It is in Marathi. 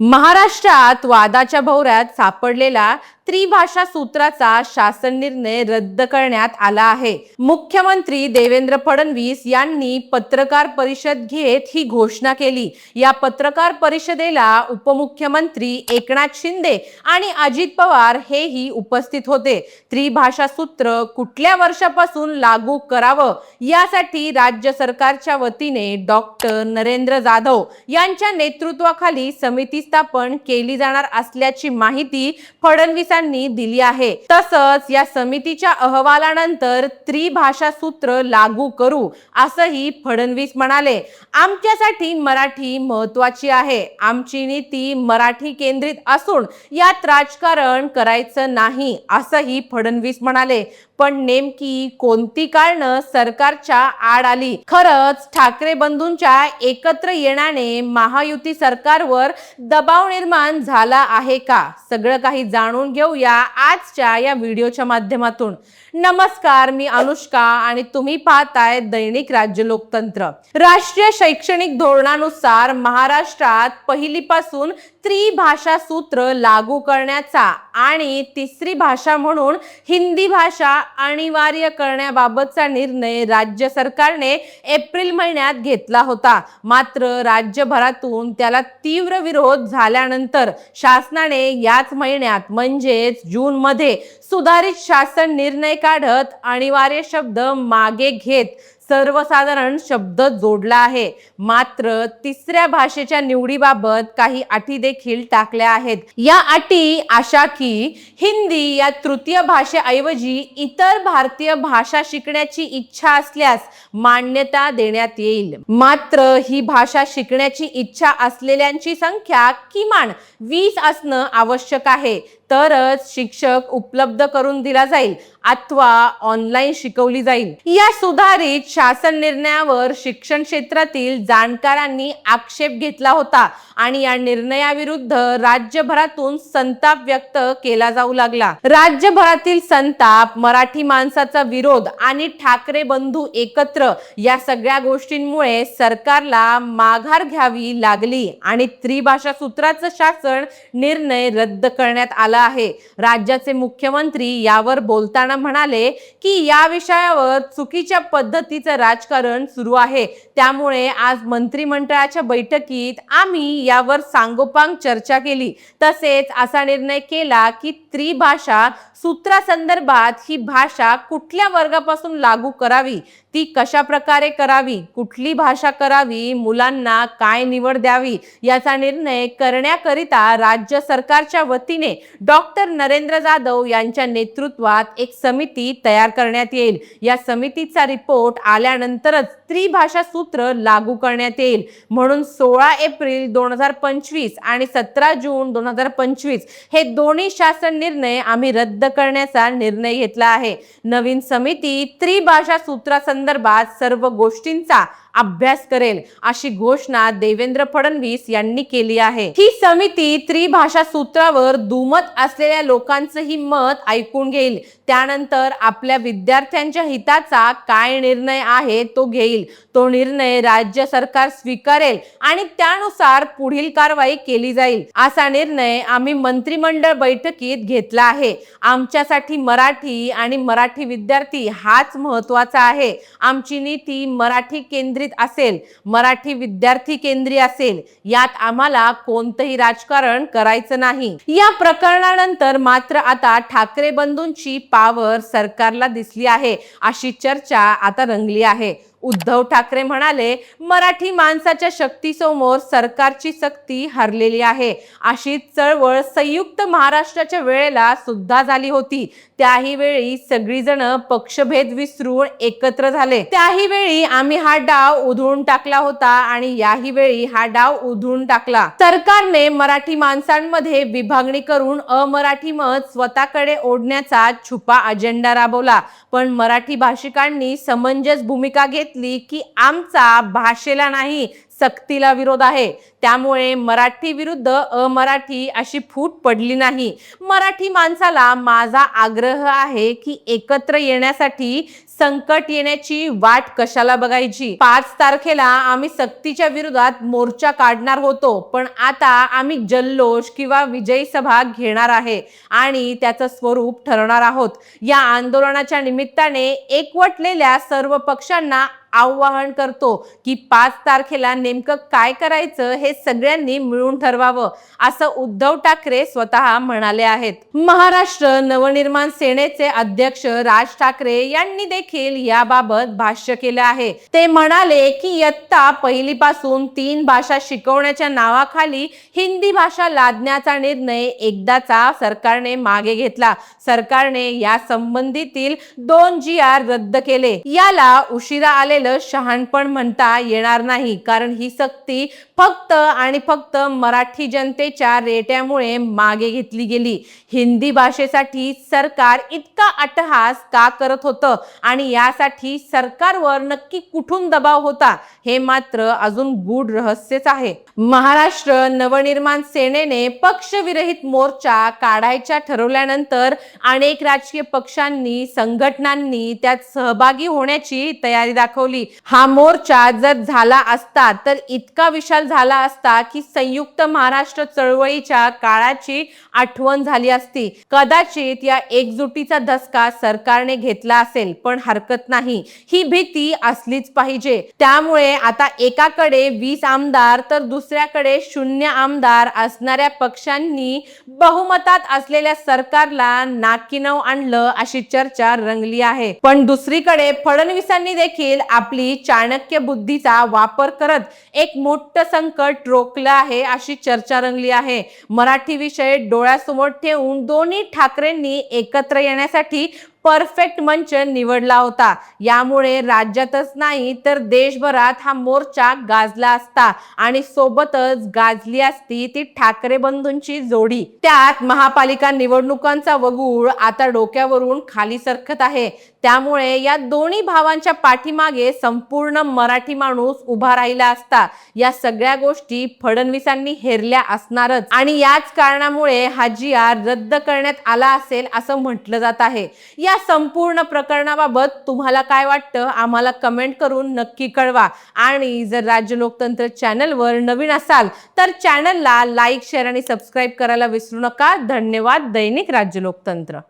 महाराष्ट्रात वादाच्या भोवऱ्यात सापडलेला त्रिभाषा सूत्राचा शासन निर्णय रद्द करण्यात आला आहे. मुख्यमंत्री देवेंद्र फडणवीस यांनी पत्रकार परिषद घेत ही घोषणा केली. या पत्रकार परिषदेला उपमुख्यमंत्री एकनाथ शिंदे आणि अजित पवार हेही उपस्थित होते. त्रिभाषा सूत्र कुठल्या वर्षापासून लागू करावं यासाठी राज्य सरकारच्या वतीने डॉक्टर नरेंद्र जाधव यांच्या नेतृत्वाखाली समिती स्थापन केली जाणार असल्याची माहिती फडणवीस फडणवीसांनी दिली आहे. तसंच या समितीच्या अहवालानंतर त्रिभाषा सूत्र लागू करू असंही फडणवीस म्हणाले. आमच्यासाठी मराठी महत्वाची आहे. आमची नीती मराठी केंद्रित असून यात राजकारण करायचं नाही असंही फडणवीस म्हणाले. पण नेमकी कोणती कारणं सरकारच्या आड आली? खरंच ठाकरे बंधूंच्या एकत्र येण्याने महायुती सरकारवर दबाव निर्माण झाला आहे का? सगळं काही जाणून घेऊया आजच्या या व्हिडिओच्या माध्यमातून. नमस्कार मी अनुष्का आणि तुम्ही पाहताय दैनिक राज्य लोकतंत्र. राष्ट्रीय शैक्षणिक धोरणानुसार महाराष्ट्रात पहिलीपासून त्रिभाषा सूत्र लागू करण्याचा आणि तिसरी भाषा म्हणून हिंदी भाषा अनिवार्य करण्याबाबतचा निर्णय राज्य सरकारने एप्रिल महिन्यात घेतला होता. मात्र राज्यभरातून त्याला तीव्र विरोध झाल्यानंतर शासनाने याच महिन्यात म्हणजेच जून मध्ये सुधारित शासन निर्णय काढत अनिवार्य शब्द मागे घेत सर्वसाधारण शब्द जोडला आहे. मात्र तिसऱ्या भाषेच्या निवडीबाबत काही अटी देखील टाकल्या आहेत. या अटी अशा की हिंदी या तृतीय भाषेऐवजी इतर भारतीय भाषा शिकण्याची इच्छा असल्यास मान्यता देण्यात येईल. मात्र ही भाषा शिकण्याची इच्छा असलेल्यांची संख्या किमान वीस असणं आवश्यक आहे. तरच शिक्षक उपलब्ध करून दिला जाईल अथवा ऑनलाईन शिकवली जाईल. या सुधारित शासन निर्णयावर शिक्षण क्षेत्रातील जाणकारांनी आक्षेप घेतला होता आणि या निर्णयाविरुद्ध राज्यभरातून संताप व्यक्त केला जाऊ लागला. राज्यभरातील संताप मराठी माणसाचा विरोध आणि ठाकरे बंधू एकत्र या सगळ्या गोष्टींमुळे सरकारला माघार घ्यावी लागली आणि त्रिभाषा सूत्राचं शासन निर्णय रद्द करण्यात आला. आहे. राज्याचे मुख्यमंत्री यावर बोलताना म्हणाले की या विषयावर चुकीच्या पद्धतीचं राजकारण सुरू आहे. त्यामुळे आज मंत्रिमंडळाच्या बैठकीत आम्ही यावर सांगोपांग चर्चा केली. तसेच असा निर्णय केला की त्रिभाषा सूत्रासंदर्भात ही भाषा कुठल्या वर्गापासून लागू करावी? ती कशा प्रकारे करावी? कुठली भाषा करावी? मुलांना काय निवड द्यावी? याचा निर्णय करण्याकरिता राज्य सरकारच्या वतीने डॉक्टर नरेंद्र जाधव यांच्या नेतृत्वात एक समिती तयार करण्यात येईल. या समितीचा रिपोर्ट आल्यानंतरच त्रिभाषा सूत्र लागू करण्यात येईल. म्हणून सोळा एप्रिल दोन हजार पंचवीस आणि सतरा जून दोन हजार पंचवीस हे दोन्ही शासन निर्णय आम्ही रद्द करण्याचा निर्णय घेतला आहे. नवीन समिती त्रिभाषा सूत्रासंदर्भात सर्व गोष्टींचा अभ्यास करेल अशी घोषणा देवेंद्र फडणवीस यांनी केली आहे. ही समिती त्रिभाषा सूत्रावर दुमत असलेल्या लोकांचंही मत ऐकून घेईल. त्यानंतर आपल्या विद्यार्थ्यांच्या हिताचा काय निर्णय आहे तो घेईल. तो निर्णय राज्य सरकार स्वीकारेल आणि त्यानुसार पुढील कारवाई केली जाईल. असा निर्णय आम्ही मंत्रिमंडळ बैठकीत घेतला आहे. आमच्यासाठी मराठी आणि मराठी विद्यार्थी हाच महत्त्वाचा आहे. आमची नीती मराठी केंद्रित असेल मराठी विद्यार्थी केंद्रीय असेल यात आम्हाला कोणतंही राजकारण करायचं नाही. या प्रकरणानंतर मात्र आता ठाकरे बंधूंची पावर सरकारला दिसली आहे अशी चर्चा आता रंगली आहे. उद्धव ठाकरे म्हणाले मराठी माणसाच्या शक्तीसमोर सरकारची सक्ती हरलेली आहे. अशी चळवळ संयुक्त महाराष्ट्राच्या वेळेला सुद्धा झाली होती. त्याही वेळी सगळीजण पक्षभेद विसरून एकत्र झाले. त्याही वेळी आम्ही हा डाव उधळून टाकला होता आणि याही वेळी हा डाव उधळून टाकला. सरकारने मराठी माणसांमध्ये विभागणी करून अमराठी मत स्वतःकडे ओढण्याचा छुपा अजेंडा राबवला. पण मराठी भाषिकांनी समंजस भूमिका घेतली की आमचा भाषेला नाही सक्तीला विरोध आहे. त्यामुळे मराठी विरुद्ध अमराठी अशी फूट पडली नाही. मराठी माणसाला माझा आग्रह आहे की एकत्र येण्यासाठी संकट येण्याची वाट कशाला बघायची? पाच तारखेला आम्ही सक्तीच्या विरोधात मोर्चा काढणार होतो पण आता आम्ही जल्लोष किंवा विजयी सभा घेणार आहे आणि त्याचं स्वरूप ठरवणार आहोत. या आंदोलनाच्या निमित्ताने एकवटलेल्या सर्व पक्षांना आवाहन करतो की पाच तारखेला नेमकं काय करायचं हे सगळ्यांनी मिळून ठरवावं असं उद्धव ठाकरे स्वतः म्हणाले आहेत. महाराष्ट्र नवनिर्माण सेनेचे अध्यक्ष राज ठाकरे यांनी देखील याबाबत भाष्य केलं आहे. ते म्हणाले की इयत्ता पहिलीपासून तीन भाषा शिकवण्याच्या नावाखाली हिंदी भाषा लादण्याचा निर्णय एकदाचा सरकारने मागे घेतला. सरकारने या संबंधीतील दोन जी आर रद्द केले. याला उशिरा आलेलं शहाणपण म्हणता येणार नाही. कारण ही सक्ती फक्त आणि फक्त मराठी जनतेच्या रेट्यामुळे मागे घेतली गेली. हिंदी भाषेसाठी सरकार इतका अट्टहास का करत होतं? आणि यासाठी सरकारवर नक्की कुठून दबाव होता? हे मात्र अजून गूढ रहस्यच आहे. महाराष्ट्र नवनिर्माण सेनेने पक्षविरहित मोर्चा काढायच्या ठरवल्यानंतर अनेक राजकीय पक्षांनी संघटनांनी त्यात सहभागी होण्याची तयारी दाखवली. हा मोर्चा जर झाला असता तर इतका विशाल झाला असता की संयुक्त महाराष्ट्र चळवळीच्या काळाची आठवण झाली असती. कदाचित या एकजुटीचा धसका सरकारने घेतला असेल पण हरकत नाही. ही भीती असलीच पाहिजे. त्यामुळे आता एकाकडे वीस आमदार तर दुसऱ्याकडे शून्य आमदार असणाऱ्या पक्षांनी बहुमतात असलेल्या सरकारला नाकिनव आणलं अशी चर्चा रंगली आहे. पण दुसरीकडे फडणवीसांनी देखील आपली चाणक्य बुद्धीचा वापर करत एक मोठं संकट रोखलं आहे अशी चर्चा रंगली आहे. मराठी विषय डोळ्यासमोर ठेवून दोन्ही ठाकरेंनी एकत्र येण्यासाठी परफेक्ट मंच निवडला होता. यामुळे राज्यातच नाही तर देशभरात हा मोर्चा गाजला असता आणि सोबतच गाजली असती ती ठाकरे बंधूंची जोडी. त्यात महापालिका निवडणुकांचा वगूळ आता डोक्यावरून खाली सरकत आहे. त्यामुळे या दोन्ही भावांच्या पाठीमागे संपूर्ण मराठी माणूस उभा राहिला असता. या सगळ्या गोष्टी फडणवीसांनी हेरल्या असणारच. आणि याच कारणामुळे हा जी आर रद्द करण्यात आला असेल असं म्हटलं जात आहे. या या संपूर्ण प्रकरणाबाबत तुम्हाला काय वाटतं आम्हाला कमेंट करून नक्की कळवा. आणि जर राज्य लोकतंत्र चॅनलवर नवीन असाल तर चॅनलला लाईक शेअर आणि सबस्क्राईब करायला विसरू नका. धन्यवाद दैनिक राज्य लोकतंत्र.